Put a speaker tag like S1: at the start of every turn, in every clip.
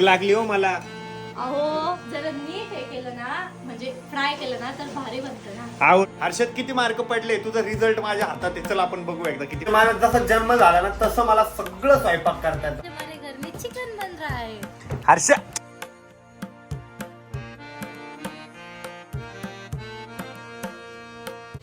S1: भूक लागली हो मला.
S2: अहो जर नीट हे केलं ना म्हणजे फ्राय केलं ना तर भारी बनतं ना.
S1: आहो हर्षद किती मार्क पडले? तुझा रिझल्ट माझ्या हातात आहे. चल आपण बघू एकदा किती. माझा जसा जन्म झाला ना तसं मला सगळं स्वयंपाक करता येतं
S2: हमारे घर में चिकन बन रहा है
S1: हर्ष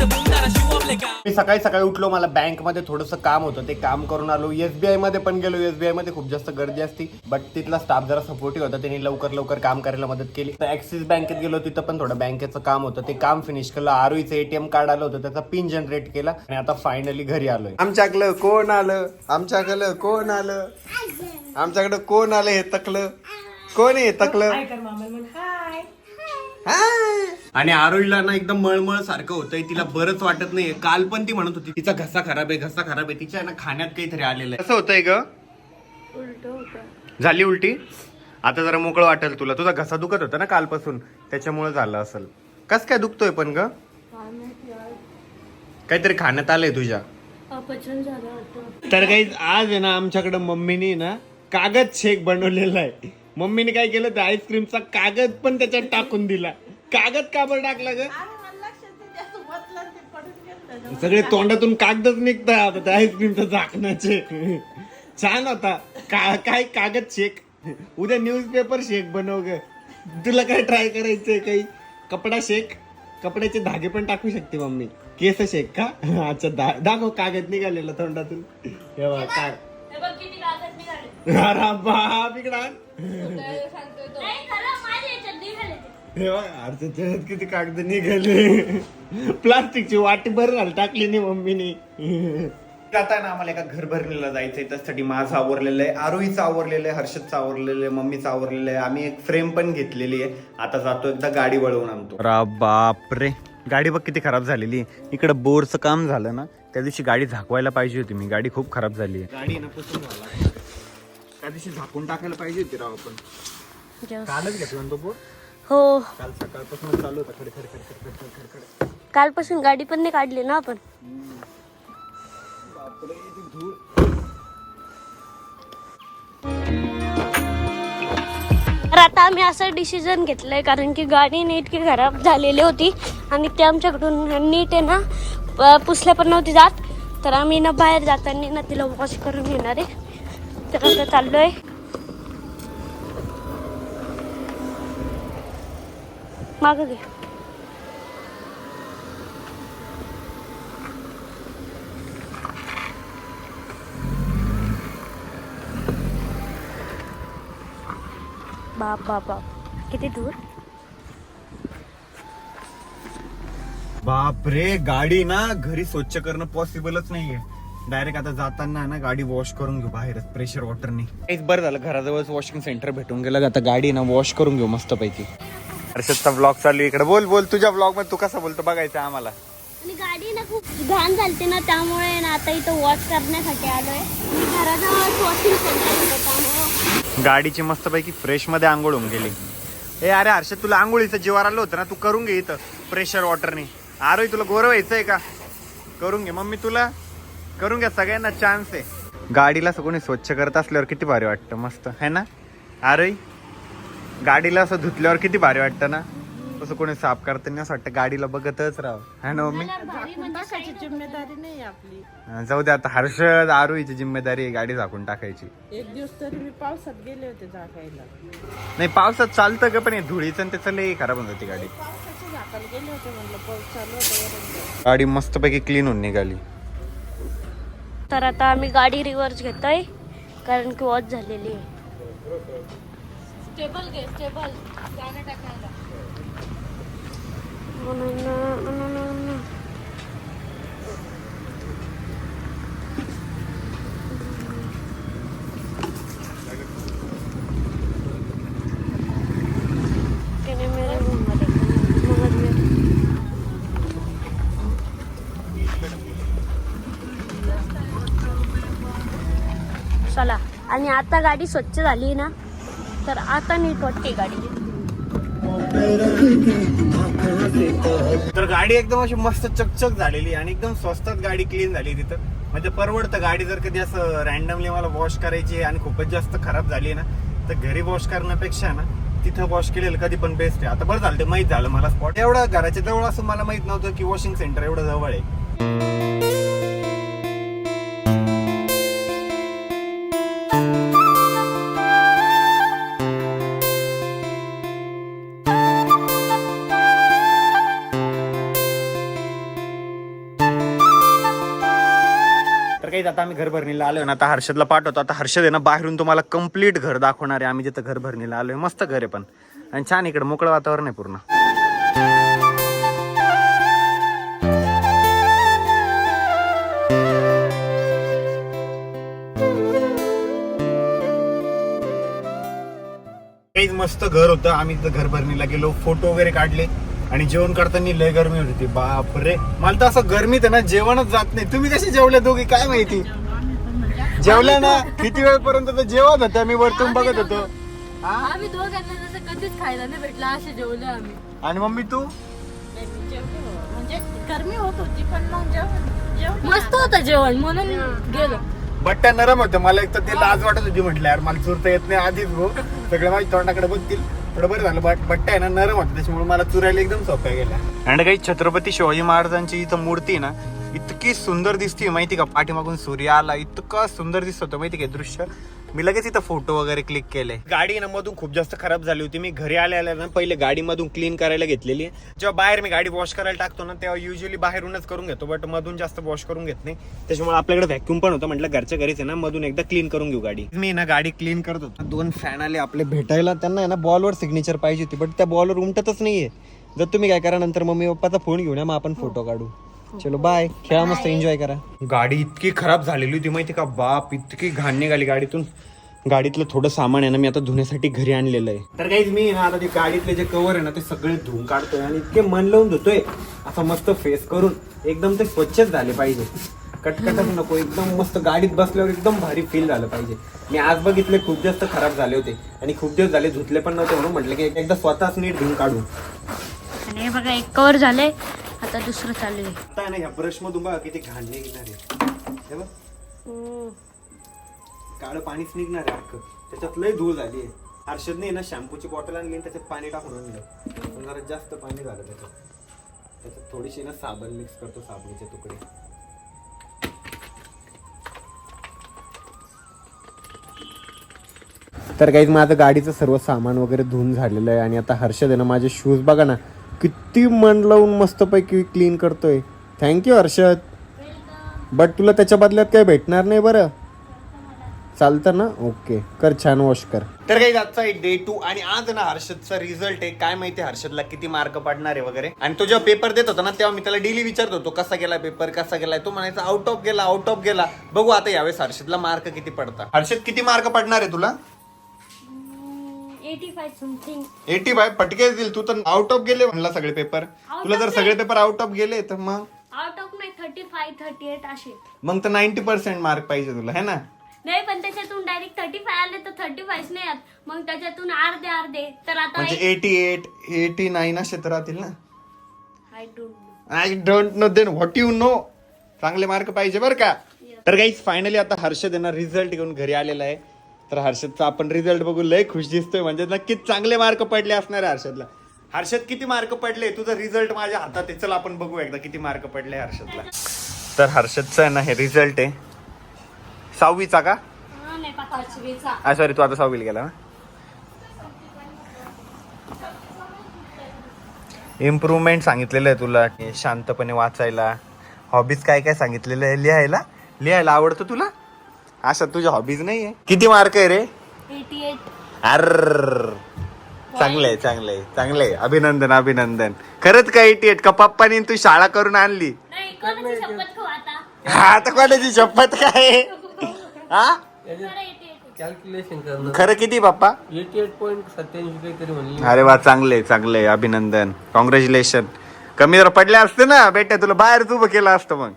S3: तर
S1: मी सकाळी सकाळी उठलो मला बँकमध्ये थोडंसं काम होतं. ते काम करून आलो. एसबीआयमध्ये पण गेलो. एसबीआयमध्ये खूप जास्त गर्दी असती. बट तिथला स्टाफ जरा सपोर्टिव्ह होता. त्यांनी लवकर लवकर काम करायला मदत केली. ऍक्सिस बँकेत गेलो. तिथं पण थोडं बँकेचं काम होतं. ते काम फिनिश केलं. आरोईचं एटीएम कार्ड आलं होतं. त्याचा पिन जनरेट केला. आणि आता फायनली घरी आलोय. आमच्याकडलं कोण आलं? आमच्याकडलं कोण आलं? आमच्याकडं कोण आलं हे तकलं? कोण आहे हे तकलं? हाय. आणि आरोईला ना एकदम मळमळ सारखं होतंय तिला बरंच वाटत नाहीये. काल पण ती म्हणत होती तिचा घसा खराब आहे घसा खराब आहे. तिच्या ना खाण्यात काहीतरी आलेलं आहे. कसं होतंय ग? झाली उलटी? आता जरा मोकळं वाटेल तुला. तुझा घसा दुखत होता ना कालपासून. त्याच्यामुळे झालं असेल. कस काय दुखतोय पण ग? काहीतरी खाण्यात आलंय तुझ्या.
S2: अपचन झालं होतं
S1: तर काही आज आहे ना आमच्याकडे मम्मीने ना कागद शेक बनवलेला आहे. मम्मीने काय केलं? त्या आईस्क्रीमचा कागद पण त्याच्यात टाकून दिला. कागद का बरं टाकला ग? सगळे तोंडातून कागदच निघतात आता त्या आईस्क्रीमच्या झाकणाचे. छान होता का काय कागद शेक उद्या न्यूजपेपर शेक बनव ग. तुला काय ट्राय करायचंय काही? कपडा शेक कपड्याचे धागे पण टाकू शकते मम्मी. केस शेक का? अच्छा दा- दाखव कागद निघालेला तोंडातून. हे बघ, काय? अरे बाप इकडं हे किती कागद निघाले. प्लास्टिकची वाटी भर घाल टाकली नाही मम्मीने. आता ना आम्हाला एका घर भरणीला जायचंय त्यासाठी माझं आवरलेलं आहे आरोहीचं आवरलेलं आहे हर्षदचं आवरलेलं आहे मम्मीचं आवरलेलं आहे. आम्ही एक फ्रेम पण घेतलेली आहे. आता जातो एकदा गाडी वळवून आणतो. बापरे गाडी बघ किती खराब झालेली आहे. इकडं बोरचं काम झालं ना त्या दिवशी गाडी झाकवायला पाहिजे होती मी. गाडी खूप खराब झाली आहे. गाडी ना पुसून झाला. त्या दिवशी झाकून टाकायला पाहिजे होती राव आपण. कालच घेतला ना तो बोर
S2: हो.
S1: काल सकाळपासून चालू होता. खडे खडे खडे खडे खडे खडे खडे
S2: कालपासून गाडी पण नाही काढली ना आपण.
S1: बापरे ती धूळ.
S2: तर आता आम्ही असं डिसिजन घेतलंय कारण की गाडी नीट की खराब झालेली होती आणि ते आमच्याकडून नीट आहे ना प- पुसल्या पण नव्हती जात. तर आम्ही ना बाहेर जाताना ना तिला वॉश करून घेणार. आहे तर आता चाललोय माग घे बाप बाप बाप किती दूर
S1: बापरे गाडी ना घरी स्वच्छ करणं पॉसिबलच नाहीये. डायरेक्ट आता जाताना ना गाडी वॉश करून घेऊ बाहेरच प्रेशर वॉटरने एक बरं झालं घराजवळच वॉशिंग सेंटर भेटून गेलं. आता गाडी ना वॉश करून घेऊ मस्त पैकी हर्षदचा ब्लॉग चालू आहे इकडे. बोल बोल तुझ्या ब्लॉगमध्ये तू कसा बोलतो? बघायचं आम्हाला.
S2: आणि गाडी ना खूप घाण झालते ना त्यामुळे ना आता इथं वॉश करण्यासाठी आलोय. घराजवळ वॉशिंग सेंटर होतं त्यामुळे.
S1: गाडीची मस्त पैकी फ्रेशमध्ये आंघोळ होऊन गेली. ए अरे हर्षद तुला आंघोळीचं जीवार आलं होतं ना तू करून घे इथं प्रेशर वॉटरने अरे तुला गोरं व्हायचंय का? करून घे. मम्मी तुला? करून घ्या सगळ्यांना चान्स आहे. गाडीला असं कोणी स्वच्छ करत असल्यावर किती भारी वाटतं मस्त. है ना? अरे गाडीला असं धुतल्यावर किती भारी वाटतं ना? तसं कोणी साफ करताना असं वाटतं गाडीला बघतच राह है ना मम्मी?
S4: जिम्मेदारी नाही आपली.
S1: हा, जाऊ दे आता हर्षद आरोहीची जिम्मेदारी आहे गाडी झाकून टाकायची.
S4: एक दिवस तरी मी पावसात गेले होते झाकायला.
S1: नाही पावसात चालतं का पण हे धुळीचं आणि त्याचं लई खराब गाडी.
S4: गेले होते म्हणलं पाऊस चालू होता वरून.
S1: गाडी मस्तपैकी क्लीन होऊन निघाली.
S2: तर आता आम्ही गाडी रिव्हर्स घेतोय कारण की वॉश झालेली आहे. स्टेबल घे स्टेबल टाकायला. चला आणि आता गाडी स्वच्छ झाली ना तर आता नीट वाटते गाडी.
S1: तर गाडी एकदम अशी मस्त चकचक झालेली आणि एकदम स्वस्तात गाडी क्लीन झाली तिथं. म्हणजे परवडतं गाडी जर कधी असं रॅन्डमली मला वॉश करायची आणि खूपच जास्त खराब झाली ना तर घरी वॉश करण्यापेक्षा ना तिथं वॉश केलेलं कधी पण बेस्ट आहे. आता बरं झालं ते माहीत झालं मला स्पॉट एवढं घराच्या जवळ असं मला माहीत नव्हतं की वॉशिंग सेंटर एवढं जवळ आहे. आता आम्ही घर भरणीला आलोय ना आता हर्षदला पाठवतो. आता हर्षद आहे ना बाहेरून तुम्हाला कंप्लीट घर दाखवणार आहे. आम्ही जिथं घर भरणीला आलोय मस्त घर आहे पण. आणि छान इकडे मोकळं वातावरण आहे पूर्ण. काहीच मस्त घर होतं. आम्ही तिथं घर भरणीला गेलो फोटो वगैरे काढले आणि जेवण करताना लय गरमी होती बाप रे मला तर असं गरमीत आहे ना जेवणच जात नाही. तुम्ही कसे जेवले दोघी? काय माहिती? जेवल्या ना किती वेळपर्यंत तर जेवत होतं. मी वरतून बघत होतो.
S4: आम्ही दोघांना जसं कधीच खायला नाही भेटलं असे जेवले आम्ही.
S1: आणि मम्मी तू?
S4: म्हणजे गरमी होत होती पण मग जेवण मस्त होतं जेवण म्हणून गेलो.
S1: बट्ट्या नरम होत्या. मला एक तर ते लाज वाटत होती म्हटलं यार मला चुरता येत नाही आधीच गो. सगळं माझ्या तोंडाकडे बघतील. थोडं बरं झालं बट बट्ट्या आहे ना नरम होत्या त्याच्यामुळे मला चुरायला एकदम सोप्या गेल्या. आणि काही छत्रपती शिवाजी महाराजांची इथं मूर्ती आहे ना इतकी सुंदर दिसते माहिती का? पाठीमागून सूर्य आला इतकं सुंदर दिसत होतं माहिती का दृश्य? मी लगेच इथं फोटो वगैरे क्लिक केले. गाडी ना मधून खूप जास्त खराब झाली होती. मी घरी आल्या आल्या ना पहिले गाडीमधून क्लीन करायला घेतलेली जेव्हा बाहेर मी गाडी वॉश करायला टाकतो ना तेव्हा युजली बाहेरूनच करून घेतो बट मधून जास्त वॉश करून घेत नाही. त्याच्यामुळे आपल्याकडे व्हॅक्यूम पण होतं. म्हटलं घरच्या घरीच आहे ना मधून एकदा क्लीन करून घेऊ गाडी. मी ना गाडी क्लीन करत होतो. दोन फॅन आले आपले भेटायला. त्यांना आहे ना बॉलवर सिग्नेचर पाहिजे होती बट त्या बॉलवर उमटतच नाहीये. जर तुम्ही काय करा नंतर मम्मी पप्पाचा फोन घेऊन या मग आपण फोटो काढू. चलो बाय खेळा मस्त एन्जॉय करा. गाडी इतकी खराब झालेली होती माहिती का? बाप इतकी घाण निघाली गाडीतून. गाडीतलं थोडं सामान आहे ना मी आता धुण्यासाठी घरी आणलेलं आहे. तर काहीच मी ना आता ते गाडीतले जे कवर आहे ना ते सगळे धुवून काढतोय आणि इतके मन लावून धुतोय. असं मस्त फेस करून एकदम ते स्वच्छच झाले पाहिजे. कटकटच नको एकदम मस्त गाडीत बसल्यावर एकदम भारी फील झालं पाहिजे. मी आज बघितले खूप जास्त खराब झाले होते. आणि खूप दिवस झाले धुतले पण नव्हते म्हणून म्हटलं की एकदा स्वतःच नीट धुवून काढू.
S2: आणि हे बघा एक कवर झालंय. आता दुसरं चालू आहे.
S1: आता आहे ना ह्या ब्रश मधून बघा किती घाण निघणार आहे. हे बघ. काळं पाणीच निघणार आहे अख्खं. त्याच्यात लय धूळ झाली आहे. हर्षदने ना शॅम्पूची बॉटल आणली आणि त्याच्यात पाणी टाकून आणलं. पण जरा जास्त पाणी झालं त्याच्यात. त्याच्यात थोडीशी ना साबण मिक्स करतो साबणीचे तुकडे. तर काही माझं गाडीचं सर्व सामान वगैरे धुवून झालेलं आहे आणि आता हर्षद आहे ना माझे शूज बघा ना. किती मन लावून मस्तपैकी क्लीन करतोय. थँक्यू हर्षद. बट तुला त्याच्या बदल्यात काही भेटणार नाही बरं. चालतं ना? ओके कर छान वॉश कर. तर काही आजचा आहे डे टू आणि आज ना हर्षदचा रिझल्ट आहे. काय माहिती हर्षदला किती मार्क पडणार आहे वगैरे? आणि तो जेव्हा पेपर देत होता ना तेव्हा मी त्याला डेली विचारत होतो कसा गेला पेपर कसा गेलाय? तो म्हणायचा आउट ऑफ गेला आउट ऑफ गेला. बघू आता यावेळेस हर्षदला मार्क किती पडतात. हर्षद किती मार्क पडणार आहे तुला?
S2: Eighty five something
S1: eighty five पटके येतील तू तर आउट ऑफ गेले म्हणला सगळे पेपर तुला जर सगळे पेपर आउट ऑफ गेले तर मग?
S2: आउट ऑफ नाही थर्टी फाय थर्टी एट असे.
S1: मग तर नाईन्टी पर्सेंट मार्क पाहिजे तुला है ना?
S2: नाही पण त्याच्यातून डायरेक्ट थर्टी फाय आले तर थर्टी फाय नाही येत. मग त्याच्यातून अर्धे अर्धे. तर आता
S1: म्हणजे एटी एट एटी नाईन असे तर राहतील ना?
S2: I don't
S1: I don't know then what you know चांगले मार्क पाहिजे बरं का? तर काही फायनली आता हर्षद यांना रिझल्ट घेऊन घरी आलेला आहे. तर हर्षदचा आपण रिझल्ट बघून लय खुश दिसतोय. म्हणजे नक्कीच चांगले मार्क पडले असणार आहे हर्षदला. हर्षद किती मार्क पडले? तुझा रिझल्ट माझ्या हातात आहे. चल आपण बघू एकदा किती मार्क पडले हर्षदला. तर हर्षदचा आहे ना हे रिझल्ट आहे. सहावीचा का? हा सॉरी तू आता सहावीला गेला ना इम्प्रूव्हमेंट सांगितलेलं आहे तुला. शांतपणे वाचायला. हॉबीज काय काय सांगितलेलं आहे? लिहायला? लिहायला आवडतं तुला? अशा तुझ्या हॉबीज नाही आहे किती मार्क आहे रे?
S2: एटी एट
S1: अर चांगलंय चांगलंय चांगलंय. अभिनंदन अभिनंदन. खरंच का एटी एट का पप्पानी तू शाळा करून आणली?
S2: नाही कोणाची शपथ खाऊ आता?
S1: हा आता कोणाची शपथ काय? हा?
S2: खरं 88.
S5: कॅल्क्युलेशन करणं.
S1: खरं किती पप्पा?
S5: एटी एट पॉईंट सत्याऐंशी काहीतरी म्हणले
S1: अरे वा चांगले चांगले अभिनंदन. कॉंग्रॅच्युलेशन कमी जर पडले असते ना बेटा तुला बाहेर उभं केलं असतं मग.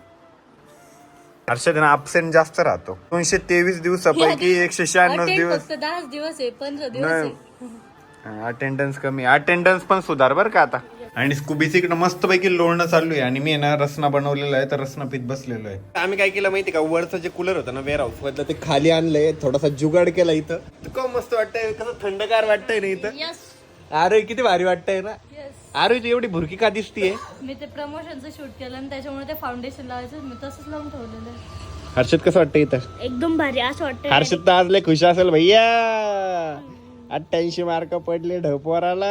S1: हर्षद अबसेंट जास्त राहतो. दोनशे तेवीस दिवसापैकी एकशे शहाण्णव दिवस
S4: फक्त दहाच दिवस आहे पंधरा दिवस. आहे.
S1: अटेंडन्स कमी. अटेंडन्स पण सुधार बरं का आता. आणि स्कूबीच इकडं मस्तपैकी लोणं चालू आहे आणि मी ना रसना बनवलेला आहे तर रसना पीत बसलेलो आहे. आम्ही काय केलं माहिती का? वरचं जे कूलर होतं ना वेअर हाऊस मधलं ते खाली आणलंय थोडासा जुगाड केला इथं. इतकं मस्त वाटतंय कसं थंडगार वाटतंय ना इथं. अरे किती भारी वाटतंय ना. अरे तू एवढी भुरकी का दिसतीये?
S4: मी ते प्रमोशनचं शूट केलं आणि त्याच्यामुळे ते फाउंडेशन लावायचं. मी तसंच लावून ठेवलेलं आहे.
S1: हर्षद कसं वाटतं इथं?
S2: एकदम भारी असं वाटतं
S1: हर्षद तर आज लय खुश असेल भैया. अठ्ठ्याऐंशी मार्क पडले ढपोराला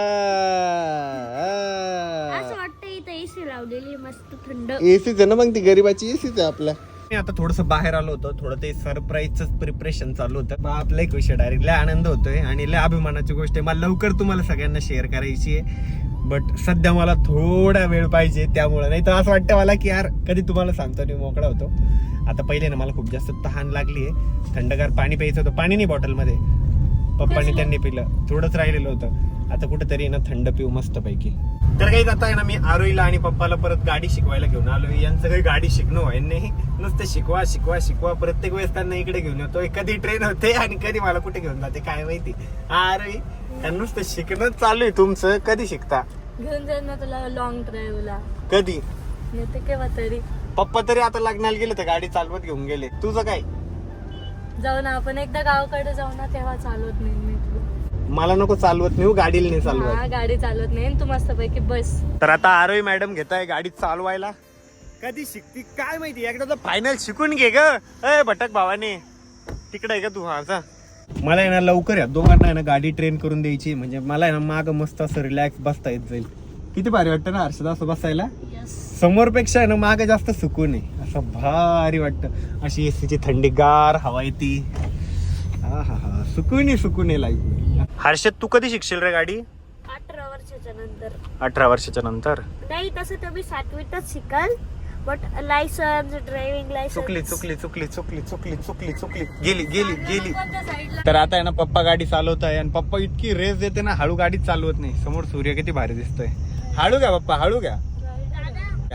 S2: असं वाटतं इथं एसी लावलेली मस्त थंड.
S1: एसीच आहे ना मग ती गरीबाची एसीच आहे आपल्या. मी आता थोडस बाहेर आलो होतो थोडं ते सरप्राईजच प्रिपरेशन चालू होतं. बाप लय खुश आहे डायरेक्ट लय आनंद होतोय आणि लय अभिमानाची गोष्ट आहे. मला लवकर तुम्हाला सगळ्यांना शेअर करायची आहे. बट सध्या मला थोडा वेळ पाहिजे त्यामुळे. नाही तर असं वाटतं मला की यार कधी तुम्हाला सांगतो आणि मोकळा होतो. आता पहिले ना मला खूप जास्त तहान लागली आहे. थंडगार पाणी प्यायचं होतं. पाणी नाही बॉटलमध्ये. पप्पानी त्यांनी पिलं. थोडंच राहिलेलं होतं. आता कुठेतरी ना थंड पिऊ मस्त पैकी तर काही जाता आहे ना मी आरोईला आणि पप्पाला परत गाडी शिकवायला घेऊन आलो यांचं काही गाडी शिकणं नाही नुसतं शिकवा शिकवा शिकवा. प्रत्येक वेळेस त्यांना इकडे घेऊन येतो कधी ट्रेन होते आणि कधी मला कुठे घेऊन जाते काय माहिती. आरोई नुसतं शिकणं चालू आहे तुमचं. कधी शिकता?
S4: घेऊन जाईल ना तुला लॉंग ड्राईव्हला
S1: कधी?
S4: नाही ते केव्हा तरी.
S1: पप्पा तरी आता लग्नाला गेले तर गाडी चालवत घेऊन गेले. तुझं काय?
S4: जाऊ ना आपण एकदा गावाकडे जाऊ ना तेव्हा चालवत नाही मी तुला.
S1: मला नको चालवत नाही हो, गाडीला नाही चालवत.
S4: हा गाडी चालवत नाही आणि तू मस्तपैकी बस.
S1: तर आता आरोही मॅडम घेत आहे गाडी चालवायला. कधी शिकती काय माहिती? एकदा तर फायनल शिकून घे ग. अय भटक भावाने. तिकडे आहे का तू हा जा. मला आहे ना लवकर या. दोघांना आहे ना गाडी ट्रेन करून द्यायची. म्हणजे मला आहे ना माग मस्त असं रिलॅक्स बसता येत जाईल. किती भारी वाटतं ना हर्षद असं बसायला? समोर पेक्षा आहे ना माग जास्त सुकून आहे. असं भारी वाटतं. अशी एसीची थंडीगार हवा येते. हा हा हा सुकून आहे सुकून आहे लाईफ हर्षद तू कधी शिकशील रे गाडी?
S2: अठरा वर्षाच्या नंतर.
S1: अठरा वर्षाच्या नंतर?
S2: नाही तसं तुम्ही सातवीतच शिकाल. बट लायसन्स ड्रायव्हिंग
S1: चुकली
S2: लायसन्स
S1: चुकली चुकली चुकली चुकली चुकली चुकली. गेली गेली गेली.
S4: साईडला
S1: तर आता आहे ना पप्पा गाडी चालवत आहे आणि पप्पा इतकी रेस देते ना हळू गाडी चालवत नाही. समोर सूर्य किती भारी दिसतोय. हळू घ्या पप्पा हळू घ्या.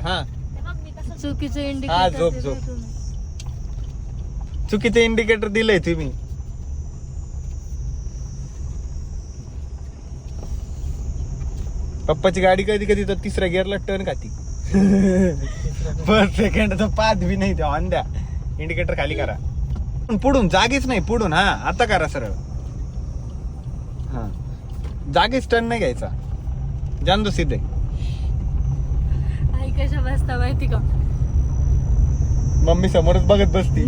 S1: हा.
S4: चुकीचं
S1: हा,
S4: इंडिकेटर
S1: झोप, झोप. चुकीचं इंडिकेटर दिलंय तुम्ही. पप्पाची गाडी कधी कधी तर तिसऱ्या गिअरला टर्न खाती. फर्स्ट सेकंड तर पाच बी नाही ऑन द्या इंडिकेटर खाली करा. पुढून जागीच नाही पुढून हा आता करा सरळ. हा. जागीच टर्न नाही घ्यायचा. जान दो सिद्धे
S4: आई कशा बसता माहिती का?
S1: मम्मी समोरच बघत बसती.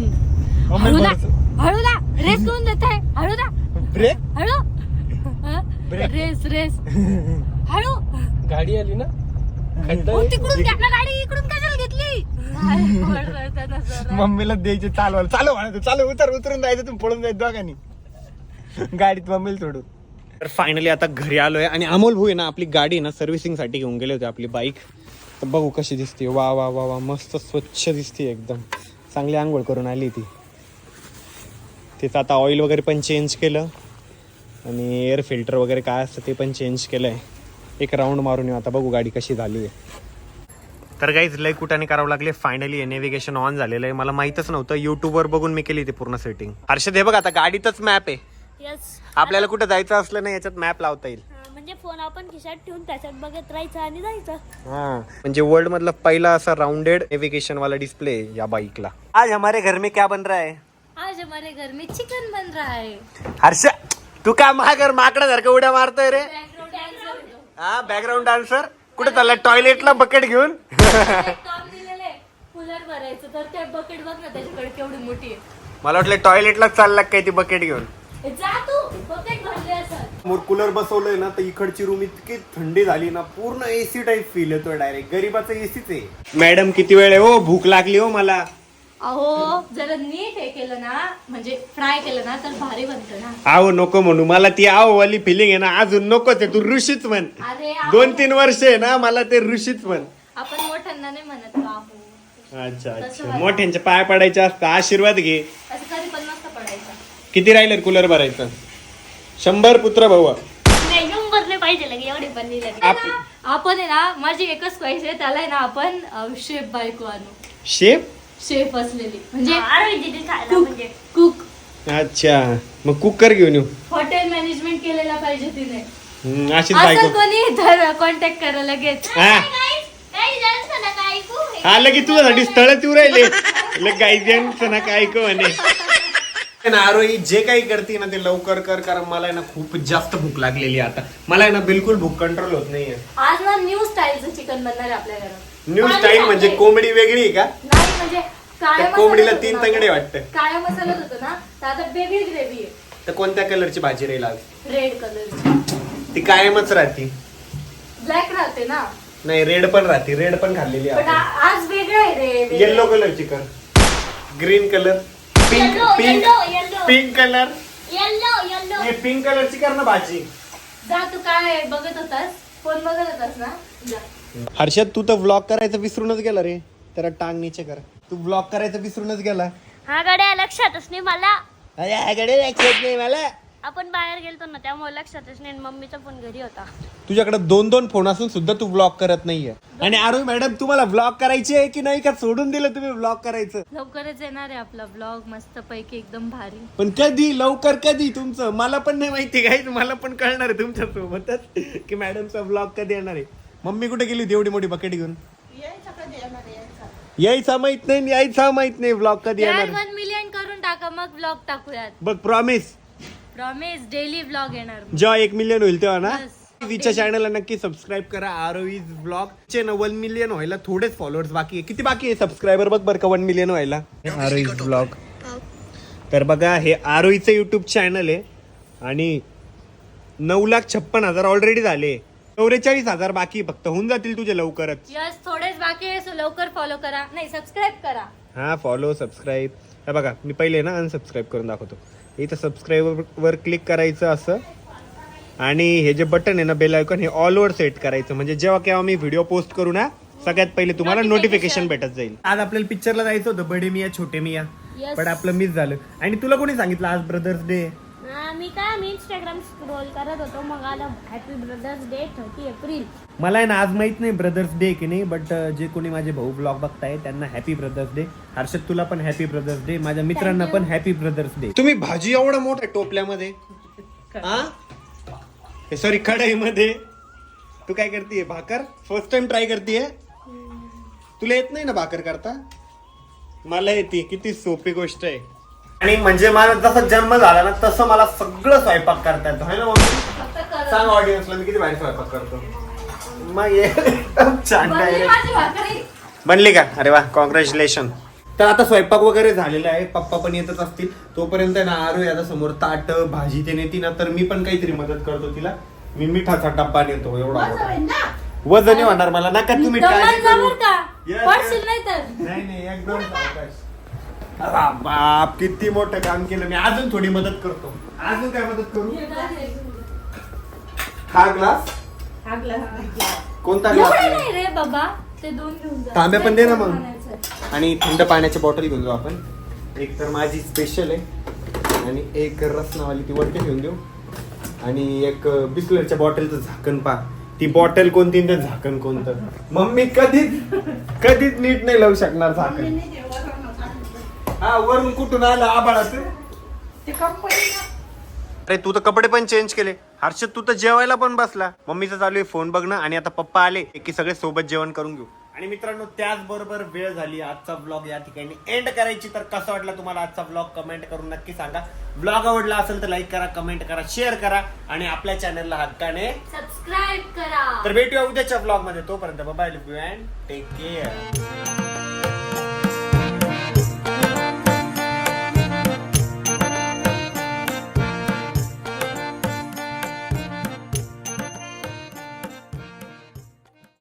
S1: मम्मी
S4: हळू ना
S1: थोडंसं-
S4: हळू ना रेस करून देत आहे. हळू ना
S1: ब्रेक
S4: हळू. हा? Race race. हळू.
S5: गाडी आली ना.
S4: तिकडून गाडी इकडून कशाला घेतली.
S1: मम्मीला द्यायचे चालवायला. चालू म्हणा चालू उतर उतरून जायचं तुम्ही पळून जायचं दोघांनी. गाडीत मम्मीला सोडून. तर फायनली आता घरी आलोय आणि अमोल भाऊ आहे ना आपली गाडी ना सर्व्हिसिंगसाठी घेऊन गेले होते आपली बाईक तर बघू कशी दिसते वा वा वा वा मस्त स्वच्छ दिसते एकदम. चांगली आंघोळ करून आली ती. तिचं आता ऑइल वगैरे पण चेंज केलं. आणि एअर फिल्टर वगैरे काय असतं ते पण चेंज केलं आहे एक राऊंड मारून येऊ. आता बघू गाडी कशी झाली आहे. तर काहीच लय कुठाने करावं लागले. फायनली नेव्हिगेशन ऑन झालेलं आहे. मला माहितच नव्हतं. युट्यूबवर बघून मी केली ती पूर्ण सेटिंग हर्षद हे बघ आता गाडीतच मॅप आहे.
S2: यस
S1: आपल्याला कुठं जायचं असलं ना याच्यात मॅप लावता येईल.
S2: म्हणजे फोन आपण खिशात ठेवून त्याच्यात बघत राहायचं आणि जायचं.
S1: हाँ म्हणजे वर्ल्ड मधला पहिला असा राउंडेड नेव्हिगेशन वाला डिस्प्ले या बाइकला आज हमारे घर में क्या बन रहा है?
S4: आज हमारे घर में चिकन बन रहा है.
S1: हर्ष तू काय महागर माकडा सारखं उड्या मारतोय रे? हा बॅकग्राऊंड डान्सर कुठे चालला टॉयलेटला बकेट घेऊन?
S4: दिलेलं. कूलर भरायचं. तर ते बकेट बघ ना त्याच्याकडे केवढी मोठी आहे.
S1: मला वाटलं टॉयलेटला चालला काय ती बकेट घेऊन?
S4: ए, जा तू. बकेट भरले असं
S1: समोर कूलर बसवलंय ना तर इकडची रूम इतकी थंडी झाली ना पूर्ण एसी टाईप फील येतोय डायरेक्ट गरीबाचं एसीच आहे. मॅडम किती वेळ आहे? हो भूक लागली हो मला.
S4: अहो जरा नीट हे केलं ना म्हणजे फ्राय केलं ना तर भारी बनतं ना.
S1: आहो नको म्हणू. मला ती आहो वाली फिलिंग आहे ना अजून नकोच आहे. तू ऋषीच म्हण.
S4: अरे आहो.
S1: दोन तीन वर्ष आहे ना मला ते ऋषीच म्हण.
S4: आपण मोठ्यांना नाही म्हणत
S1: अच्छा अच्छा. मोठ्यांच्या पाय पडायचे असतं आशीर्वाद घे.
S4: असं कधी पण नसतं पडायचं.
S1: किती राहिले कूलर भरायचं? शंभर पुत्र भाऊ.
S2: नाही नंबर नाही पाहिजे लगे एवढी बनली लगे.
S1: आप
S4: आपण आहे ना माझी एकच ख्वाहिश आहे त्याला आहे ना आपण शेफ बायको आणू.
S1: शेफ
S4: शेफ असलेली. म्हणजे
S2: अरे खायला म्हणजे.
S4: कुक
S1: अच्छा मग कुकर घेऊन येऊ.
S4: हॉटेल मॅनेजमेंट केलेला पाहिजे तिने.
S1: हम्म, अशीच
S4: असं
S1: बायको.
S4: कोणी तर कॉन्टॅक्ट करा लगेच.
S1: हा. हा लगेच तुझ्यासाठी स्थळच येऊ राहिले. लग गायचं ना काय ऐकू म्हणे. ना आरोही जे काही करते ना ते लवकर कर कारण मला आहे ना खूप जास्त भूक लागलेली आहे आता. मला आहे ना बिलकुल भूक कंट्रोल होत नाहीये.
S4: आज ना न्यू स्टाईलचं चिकन बनणार आहे आपल्या घरात.
S1: New style. म्हणजे कोंबडी वेगळी आहे का?
S4: नाही म्हणजे
S1: त्या कोंबडीला तीन तंगडे. वाटतं.
S4: काळ्या मसाल्यात होतं ना तर आता वेगळी ग्रेव्ही आहे.
S1: तर कोणत्या कलरची भाजी राहील आज?
S4: रेड कलरची
S1: ती कायमच राहते.
S4: ब्लॅक राहते ना.
S1: नाही रेड पण राहते. रेड पण खाल्लेली
S4: पण
S1: आहे
S4: आ- आज वेगळं आहे रे वेगळं.
S1: येल्लो कलरची कर. Green colour pink
S2: Yellow,
S1: pink
S2: yellow, yellow.
S1: Pink colour
S2: yellow yellow
S1: pink कलरची कर ना भाजी.
S4: जा तू काय बघत होतास? फोन बघत होतास ना? जा.
S1: हर्षद तू तर व्लॉग करायचं विसरूनच गेला रे. त्याला टांग नीचे कर. तू व्लॉग करायचं विसरूनच गेला.
S2: हा गड्या लक्षातच नाही मला.
S1: अरे लक्षात नाही मला.
S2: आपण बाहेर गेलतो ना त्यामुळे लक्षातच नाही आणि मम्मीचा पण घरी होता.
S1: तुझ्याकडे दोन दोन फोन असून सुद्धा तू व्लॉग करत नाहीये. आणि आरोही मॅडम तुम्हाला व्लॉग करायचे आहे की नाही का? सोडून दिलं तुम्ही व्लॉग करायचं.
S4: लवकरच येणार आहे आपला ब्लॉग मस्त पैकी एकदम भारी.
S1: पण कधी? लवकर कधी? तुमचं? मला पण नाही माहिती काय मला पण कळणार आहे तुमच्या सोबतच की मॅडमचा ब्लॉग कधी येणार आहे. मम्मी कुठे गेली होती एवढी मोठी बकेट घेऊन? यायचा माहीत नाही यायचा माहीत नाही ब्लॉग कधी येणार.
S4: वन मिलियन करून टाका मग ब्लॉग टाकूयात.
S1: बघ प्रॉमिस
S4: प्रॉमिस डेली ब्लॉग येणार.
S1: जेव्हा एक मिलियन होईल तेव्हा ना. तिच्या चॅनलला नक्की सबस्क्राईब करा आरोईज ब्लॉग चे ना वन मिलियन व्हायला थोडेच फॉलोअर्स बाकी आहे. किती बाकी आहे सबस्क्रायबर बघ बरं का वन मिलियन व्हायला. आरोईज ब्लॉग तर बघा हे आरोईचं युट्यूब चॅनल आहे. आणि नऊ लाख छप्पन हजार ऑलरेडी झाले. चौवेचाळीस हजार बाकी फक्त होऊन जातील तुझे लवकरच.
S4: यस थोडेच बाकी आहे लवकर फॉलो करा. नाही सबस्क्राईब करा.
S1: हा फॉलो सबस्क्राईब हे बघा मी पहिले ना अनसबस्क्राईब करून दाखवतो. इथं सबस्क्राईब वर क्लिक करायचं असं. आणि हे जे बटन आहे ना बेल आयकॉन हे ऑल ओव्हर सेट करायचं. म्हणजे जेव्हा केव्हा मी व्हिडिओ पोस्ट करू ना सगळ्यात पहिले तुम्हाला नोटिफिकेशन भेटत जाईल. आज आपल्याला पिक्चरला जायचं होतं बडे मिया छोटे मिया. पण आपलं मिस झालं. आणि तुला कोणी सांगितलं आज ब्रदर्स डे
S2: मी काय मी इंस्टाग्राम स्क्रोल करत होतो. मग आलं happy brothers day thirty April
S1: मला आहे ना आज माहीत नाही ब्रदर्स डे की नाही बट जे कोणी माझे भाऊ ब्लॉग बघताय त्यांना हॅपी ब्रदर्स डे हर्षद तुला पण हॅपी ब्रदर्स डे माझ्या मित्रांना पण हॅपी ब्रदर्स डे तुम्ही भाजी एवढं मोठं टोपल्यामध्ये? हे सॉरी कढईमध्ये. तू काय करते भाकर? फर्स्ट टाइम ट्राय करते तुला येत नाही ना भाकर करता? मला येते किती सोपी गोष्ट आहे. आणि म्हणजे माझा जसा जन्म झाला ना तसं मला सगळं स्वयंपाक करता येतो. है ना मम्मी? सांग ऑडियन्सला मी किती भारी स्वयंपाक करतो. मग ये. छान
S4: बनली
S1: direct. का? अरे वा कॉंग्रॅच्युलेशन तर आता स्वयंपाक वगैरे झालेला आहे. पप्पा पण येतच असतील. तोपर्यंत ना आरू आता समोर ताट भाजी ते नेती ना तर मी पण काहीतरी मदत करतो तिला. मी मिठाचा डब्बा नेतो एवढा मोठा. वजन नाही होणार मला. नका तुम्ही
S4: दमन
S1: काळजी करू.
S4: जबर का?
S1: Yes,
S4: पडशील
S1: yes.
S4: नाही तर
S1: नाही नाही एकदम सावकाश. बाप किती मोठं काम केलं. मी अजून थोडी मदत करतो. अजून काय मदत करू? हा ग्लास? कोणता ग्लास?
S4: नाही रे बाबा. ते दोन घेऊन जा.
S1: तांब्या पण दे ना मग. आणि थंड पाण्याची बॉटल घेऊन जाऊ आपण. एक तर माझी स्पेशल आहे. आणि एक रसनावाली ती वरती घेऊन देऊ. आणि एक बिस्लरच्या बॉटलचं झाकण पा ती बॉटल कोणती आणि ते झाकण कोणतं? मम्मी कधीच कधीच नीट नाही लावू शकणार झाकण. हा वरून कुठून आलं आबाळाचं अरे तू तर कपडे पण चेंज केले. हर्षद तू तर जेवायला पण बसला. मम्मीचं चालू आहे फोन बघणं आणि आता पप्पा आले. की सगळे सोबत जेवण करून घेऊ. आणि मित्रांनो त्याचबरोबर वेळ झाली. आजचा ब्लॉग या ठिकाणी एंड करायची. तर कसा वाटला तुम्हाला आजचा ब्लॉग कमेंट करून नक्की सांगा. ब्लॉग आवडला असेल तर लाईक करा कमेंट करा शेअर करा. आणि आपल्या चॅनलला हक्काने
S2: सबस्क्राईब करा.
S1: तर भेटूया उद्याच्या ब्लॉगमध्ये. तोपर्यंत बाय अँड टेक केअर